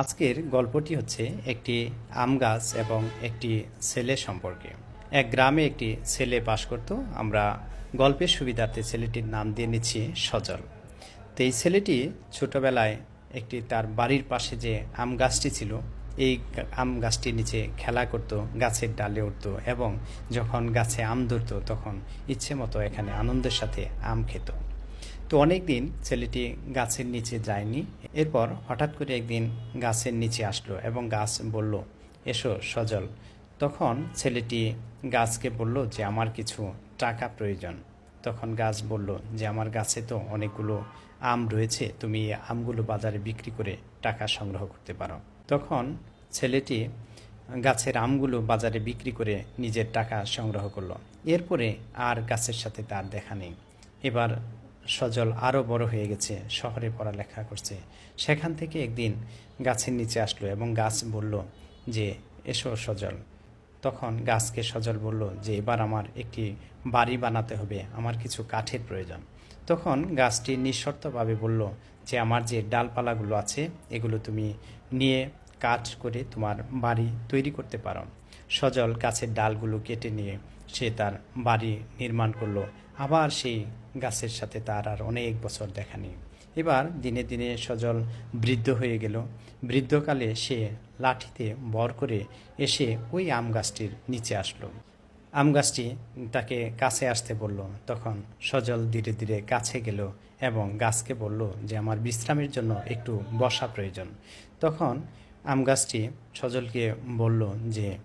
আজকের গল্পটি হচ্ছে একটি আম গাছ এবং একটি ছেলে সম্পর্কে। এক গ্রামে একটি ছেলে বাস করত। আমরা গল্পের সুবিধার্থে ছেলেটির নাম দিয়ে নিচ্ছি সজল। তো এই ছেলেটি ছোটবেলায় একটি তার বাড়ির পাশে যে আম গাছটি ছিল, এই আম গাছটির নিচে খেলা করত, গাছের ডালে উঠত এবং যখন গাছে আম ধরত, তখন ইচ্ছে মতো এখানে আনন্দের সাথে আম খেত। তো অনেক দিন ছেলেটি গাছের নিচে যায়নি। এরপর হঠাৎ করে একদিন গাছের নিচে আসলো এবং গাছ বলল, এসো সজল। তখন ছেলেটি গাছকে বলল যে, আমার কিছু টাকা প্রয়োজন। তখন গাছ বলল, যে, আমার গাছে তো অনেকগুলো আম রয়েছে, তুমি আমগুলো বাজারে বিক্রি করে টাকা সংগ্রহ করতে পারো। তখন ছেলেটি গাছের আমগুলো বাজারে বিক্রি করে নিজের টাকা সংগ্রহ করল। এরপরে আর গাছের সাথে তার দেখা নেই। এবার সজল আরও বড় হয়ে গেছে, শহরে পড়ালেখা করছে। সেখান থেকে একদিন গাছের নিচে আসলো এবং গাছ বলল, যে, এসো সজল। তখন গাছকে সজল বলল, যে, এবার আমার একটি বাড়ি বানাতে হবে, আমার কিছু কাঠের প্রয়োজন। তখন গাছটি নিঃশর্তভাবে বলল, যে, আমার যে ডালপালাগুলো আছে, এগুলো তুমি নিয়ে কাঠ করে তোমার বাড়ি তৈরি করতে পারো। সজল গাছের ডালগুলো কেটে নিয়ে সে তার বাড়ি নির্মাণ করল। আবার সেই গাছের সাথে তার আর অনেক বছর দেখা নেই। এবার দিনে দিনে সজল বৃদ্ধ হয়ে গেল। বৃদ্ধকালে সে লাঠিতে বর করে এসে ওই আম গাছটির নিচে আসলো। আম গাছটি তাকে কাছে আসতে বলল। তখন সজল ধীরে ধীরে কাছে গেল এবং গাছকে বলল যে, আমার বিশ্রামের জন্য একটু বসা প্রয়োজন। তখন আম গাছটি সজলকে বলল যে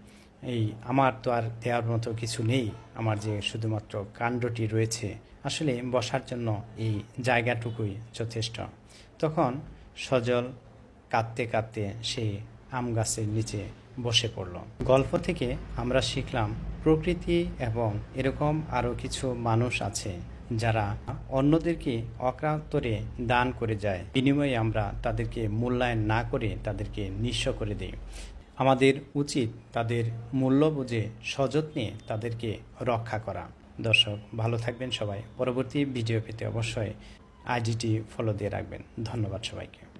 এই আমার তো আর দেওয়ার মতো কিছু নেই। আমার যে শুধুমাত্র কাণ্ডটি রয়েছে, আসলে বসার জন্য এই জায়গাটুকুই যথেষ্ট। তখন সজল কাঁদতে কাঁদতে সে আম গাছের নিচে বসে পড়ল। গল্প থেকে আমরা শিখলাম, প্রকৃতি এবং এরকম আরও কিছু মানুষ আছে যারা অন্যদেরকে অক্রান্তরে দান করে যায়। বিনিময়ে আমরা তাদেরকে মূল্যায়ন না করে তাদেরকে নিঃস্ব করে দিই। আমাদের উচিত তাদের মূল্য বুঝে সযত্নে তাদেরকে রক্ষা করা। দর্শক, ভালো থাকবেন সবাই। পরবর্তী ভিডিও পেতে অবশ্যই আইডিটি ফলো দিয়ে রাখবেন। ধন্যবাদ সবাইকে।